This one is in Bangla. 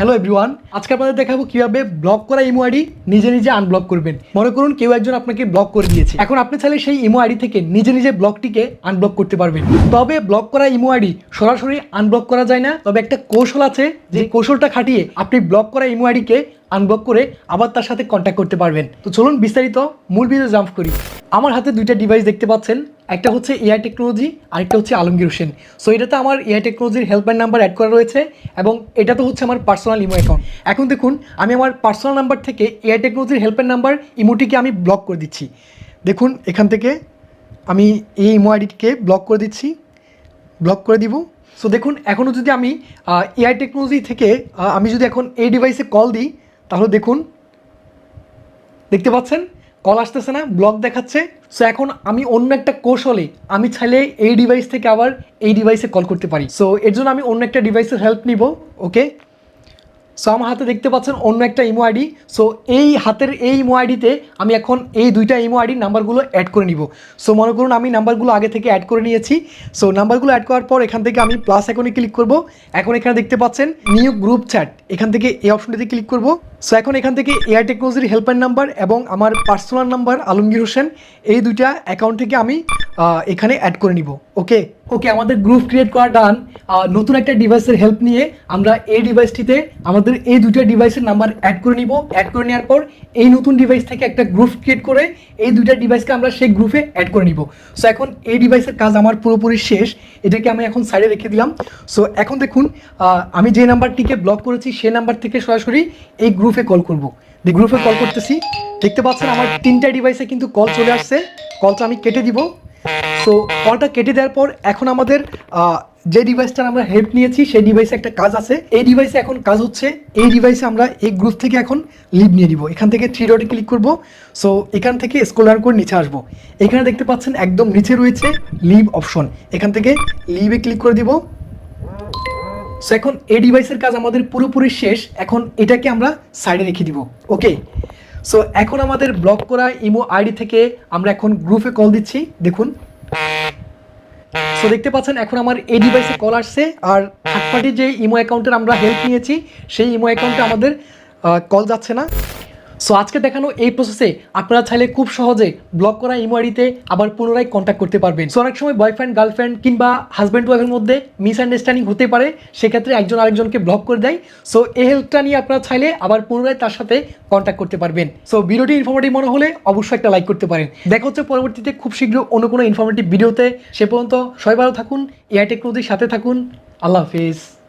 হ্যালো এভরিওয়ান আজকে আপনাদের দেখাবো কীভাবে ব্লক করা ইমো আইডি নিজে নিজে আনব্লক করবেন। মনে করুন কেউ একজন আপনাকে ব্লক করে দিয়েছে। এখন আপনি চাইলে সেই ইমো আইডি থেকে নিজে নিজে ব্লকটিকে আনব্লক করতে পারবেন। তবে ব্লক করা ইমো আইডি সরাসরি আনব্লক করা যায় না। তবে একটা কৌশল আছে যে কৌশলটা খাটিয়ে আপনি ব্লক করা ইমো আইডিকে আনব্লক করে আবার তার সাথে কন্ট্যাক্ট করতে পারবেন। তো চলুন বিস্তারিত মূল ভিডিও জাম্প করি। আমার হাতে দুইটা ডিভাইস দেখতে পাচ্ছেন। একটা হচ্ছে এআই টেকনোলজি আরেকটা হচ্ছে আলমগীর হোসেন। সো এটাতে আমার এআই টেকনোলজির হেল্পলাইন নাম্বার অ্যাড করা রয়েছে এবং এটা তো হচ্ছে আমার পার্সোনাল ইমো অ্যাকাউন্ট এখন দেখুন, আমি আমার পার্সোনাল নাম্বার থেকে এআই টেকনোলজির হেল্পলাইন নাম্বার ইমোটিকে আমি ব্লক করে দিচ্ছি। দেখুন, এখান থেকে আমি এই ইমো আইডিটিকে ব্লক করে দিচ্ছি। ব্লক করে দিব। সো দেখুন এখনও যদি আমি এআই টেকনোলজি থেকে আমি যদি এখন এই ডিভাইসে কল দিই, তাহলে দেখুন, দেখতে পাচ্ছেন? কল আসতেছে না ব্লক দেখাচ্ছে। সো এখন আমি অন্য একটা কৌশলে আমি চাইলে এই ডিভাইস থেকে আবার এই ডিভাইসে কল করতে পারি। সো এর জন্য আমি অন্য একটা ডিভাইসের হেল্প নিব ওকে সো আমার হাতে দেখতে পাচ্ছেন অন্য একটা ইমো আইডি সো এই হাতের এই ইমো আইডিতে আমি এখন এই দুইটা ইমো আইডির নাম্বারগুলো অ্যাড করে নিব। সো মনে করুন আমি নাম্বারগুলো আগে থেকে অ্যাড করে নিয়েছি। সো নাম্বারগুলো অ্যাড করার পর এখান থেকে আমি প্লাস এখনই ক্লিক করব। এখন এখানে দেখতে পাচ্ছেন নিউ গ্রুপ চ্যাট এখান থেকে এই অপশনটিতে ক্লিক করব। সো এখন এখান থেকে এয়ার টেকনোলজির হেল্পলাইন নাম্বার এবং আমার পার্সোনাল নাম্বার আলমগীর হোসেন। এই দুইটা অ্যাকাউন্ট থেকে আমি এখানে অ্যাড করে নিব। ওকে ওকে আমাদের গ্রুপ ক্রিয়েট করা ডান নতুন একটা ডিভাইসের হেল্প নিয়ে আমরা এই ডিভাইসটিতে আমাদের এই দুইটা ডিভাইসের নাম্বার অ্যাড করে নিব। অ্যাড করে নেওয়ার পর এই নতুন ডিভাইস থেকে একটা গ্রুপ ক্রিয়েট করে এই দুইটা ডিভাইসকে আমরা সেই গ্রুপে অ্যাড করে নিব। সো এখন এই ডিভাইসের কাজ আমার পুরোপুরি শেষ। এটাকে আমি এখন সাইডে রেখে দিলাম। সো এখন দেখুন আমি যে নাম্বারটিকে ব্লক করেছি, সেই নাম্বার থেকে সরাসরি এই গ্রুপে কল করব। দি গ্রুপে কল করতেছি। দেখতে পাচ্ছেন, আমার তিনটা ডিভাইসে কিন্তু কল চলে আসছে। কলটা আমি কেটে দিব। সো কলটা কেটে দেওয়ার পর এখন আমাদের যে ডিভাইসটার আমরা হেল্প নিয়েছি, সেই ডিভাইসে একটা কাজ আছে। এই ডিভাইসে এখন কাজ হচ্ছে, এই ডিভাইসে আমরা এই গ্রুপ থেকে এখন লিভ নিয়ে নিব। এখান থেকে থ্রি ডটে ক্লিক করব। সো এখান থেকে স্কোলার করে নিচে আসব। এখানে দেখতে পাচ্ছেন একদম নিচে রয়েছে লিভ অপশন এখান থেকে লিভে ক্লিক করে দিব। সো এখন এই ডিভাইসের কাজ আমাদের পুরোপুরি শেষ। এখন এটাকে আমরা সাইডে রেখে দিব। ওকে সো এখন আমাদের ব্লক করা ইমো আইডি থেকে আমরা এখন গ্রুপে কল দিচ্ছি, দেখুন। সো দেখতে পাচ্ছেন, এখন আমার এই ডিভাইসে কল আসছে, আর থার্ড পার্টি যে ইমো অ্যাকাউন্টের আমরা হেল্প নিয়েছি, সেই ইমো অ্যাকাউন্টে আমাদের কল যাচ্ছে না। সো আজকে দেখানো এই প্রসেসে আপনারা চাইলে খুব সহজে ব্লক করা ইমো আইডিতে আবার পুনরায় কন্ট্যাক্ট করতে পারবেন। সো অনেক সময় বয়ফ্রেন্ড গার্লফ্রেন্ড কিংবা হাজব্যান্ড ওয়াইফের মধ্যে মিসআন্ডারস্ট্যান্ডিং হতে পারে, সেক্ষেত্রে একজন আরেকজনকে ব্লক করে দেয়। সো এই হেল্পটা নিয়ে আপনারা চাইলে আবার পুনরায় তার সাথে কন্ট্যাক্ট করতে পারবেন। সো ভিডিওটি ইনফরমেটিভ মনে হলে অবশ্যই একটা লাইক করতে পারেন। দেখা হচ্ছে পরবর্তীতে খুব শীঘ্র অন্য কোনো ইনফরমেটিভ ভিডিওতে। সে পর্যন্ত সবাই ভালো থাকুন এআই টেকনোলজির সাথে থাকুন। আল্লাহ হাফিজ।